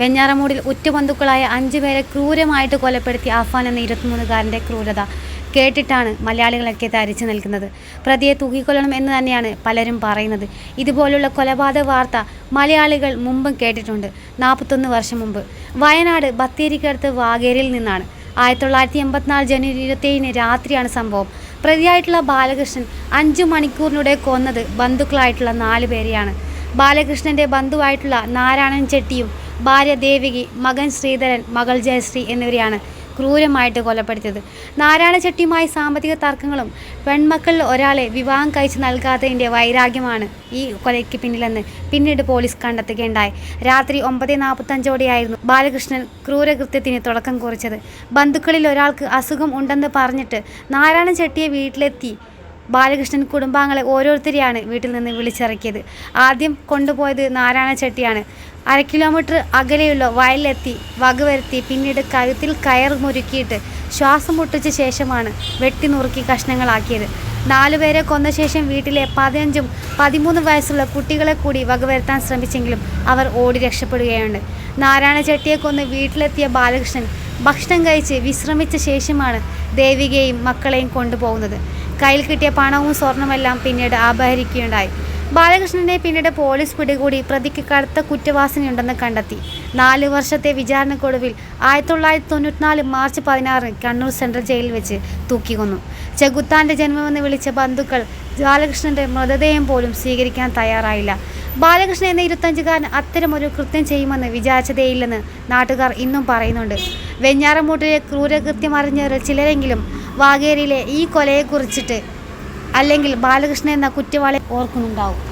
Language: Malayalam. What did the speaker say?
വെഞ്ഞാറമൂടിൽ ഉറ്റബന്ധുക്കളായ അഞ്ചു പേരെ ക്രൂരമായിട്ട് കൊലപ്പെടുത്തിയ അഫാൻ എന്ന ഇരുപത്തിമൂന്നുകാരന്റെ ക്രൂരത കേട്ടിട്ടാണ് മലയാളികളൊക്കെ തരിച്ചു നിൽക്കുന്നത്. പ്രതിയെ തൂക്കിക്കൊല്ലണം എന്ന് തന്നെയാണ് പലരും പറയുന്നത്. ഇതുപോലുള്ള കൊലപാതക വാർത്ത മലയാളികൾ മുമ്പും കേട്ടിട്ടുണ്ട്. നാൽപ്പത്തൊന്ന് വർഷം മുമ്പ്. വയനാട് ബത്തേരിക്കടുത്ത് വാഗേരിയിൽ നിന്നാണ്. ആയിരത്തി തൊള്ളായിരത്തി എൺപത്തിനാല് ജനുവരി ഇരുപത്തേഴിന് രാത്രിയാണ് സംഭവം. പ്രതിയായിട്ടുള്ള ബാലകൃഷ്ണൻ അഞ്ചു മണിക്കൂറിലൂടെ കൊന്നത് ബന്ധുക്കളായിട്ടുള്ള നാല് പേരെയാണ്. ബാലകൃഷ്ണന്റെ ബന്ധുവായിട്ടുള്ള നാരായണൻ ചെട്ടിയും ഭാര്യ ദേവികി മകൻ ശ്രീധരൻ മകൾ ജയശ്രീ എന്നിവരെയാണ് ക്രൂരമായിട്ട് കൊലപ്പെടുത്തിയത്. നാരായണ ചെട്ടിയുമായി സാമ്പത്തിക തർക്കങ്ങളും പെൺമക്കളിൽ ഒരാളെ വിവാഹം കഴിച്ച് നൽകാത്തതിന്റെ വൈരാഗ്യമാണ് ഈ കൊലയ്ക്ക് പിന്നിലെന്ന് പിന്നീട് പോലീസ് കണ്ടെത്തുകയുണ്ടായി. രാത്രി ഒമ്പത് നാൽപ്പത്തഞ്ചോടെയായിരുന്നു ബാലകൃഷ്ണൻ ക്രൂരകൃത്യത്തിന് തുടക്കം കുറിച്ചത്. ബന്ധുക്കളിൽ ഒരാൾക്ക് അസുഖം ഉണ്ടെന്ന് പറഞ്ഞിട്ട് നാരായണ ചെട്ടിയെ വീട്ടിലെത്തി ബാലകൃഷ്ണൻ കുടുംബാംഗങ്ങളെ ഓരോരുത്തരെയാണ് വീട്ടിൽ നിന്ന് വിളിച്ചിറക്കിയത്. ആദ്യം കൊണ്ടുപോയത് നാരായണ ചെട്ടിയാണ്. അര കിലോമീറ്റർ അകലെയുള്ള വയലിലെത്തി വകവരുത്തി പിന്നീട് കഴുത്തിൽ കയർ മുരുക്കിയിട്ട് ശ്വാസം മുട്ടിച്ച ശേഷമാണ് വെട്ടി നുറുക്കി കഷ്ണങ്ങളാക്കിയത്. നാലുപേരെ കൊന്ന ശേഷം വീട്ടിലെ പതിനഞ്ചും പതിമൂന്ന് വയസ്സുള്ള കുട്ടികളെ കൂടി വകവരുത്താൻ ശ്രമിച്ചെങ്കിലും അവർ ഓടി രക്ഷപ്പെടുകയുണ്ട് നാരായണ ചെട്ടിയെ കൊന്ന് വീട്ടിലെത്തിയ ബാലകൃഷ്ണൻ ഭക്ഷണം കഴിച്ച് വിശ്രമിച്ച ശേഷമാണ് ദേവികയെയും മക്കളെയും കൊണ്ടുപോകുന്നത്. കയ്യിൽ കിട്ടിയ പണവും സ്വർണമെല്ലാം പിന്നീട് അപഹരിക്കുകയുണ്ടായി. ബാലകൃഷ്ണനെ പിന്നീട് പോലീസ് പിടികൂടി പ്രതിക്ക് കടുത്ത കുറ്റവാസനയുണ്ടെന്ന് കണ്ടെത്തി. നാല് വർഷത്തെ വിചാരണക്കൊടുവിൽ ആയിരത്തി തൊള്ളായിരത്തി തൊണ്ണൂറ്റിനാല് മാർച്ച് പതിനാറിന് കണ്ണൂർ സെൻട്രൽ ജയിലിൽ വെച്ച് തൂക്കിക്കൊന്നു. ചെകുത്താന്റെ ജന്മമെന്ന് വിളിച്ച ബന്ധുക്കൾ ബാലകൃഷ്ണന്റെ മൃതദേഹം പോലും സ്വീകരിക്കാൻ തയ്യാറായില്ല. ബാലകൃഷ്ണൻ എന്ന ഇരുപത്തഞ്ചുകാരൻ അത്തരമൊരു കൃത്യം ചെയ്യുമെന്ന് വിചാരിച്ചതേയില്ലെന്ന് നാട്ടുകാർ ഇന്നും പറയുന്നുണ്ട്. വെഞ്ഞാറമൂട്ടിലെ ക്രൂരകൃത്യം അറിഞ്ഞവരിൽ ചിലരെങ്കിലും വാഗേരിയിലെ ഈ കൊലയെക്കുറിച്ചിട്ട് അല്ലെങ്കിൽ ബാലകൃഷ്ണൻ എന്ന കുറ്റവാളി ഓർക്കുന്നുണ്ടാവും.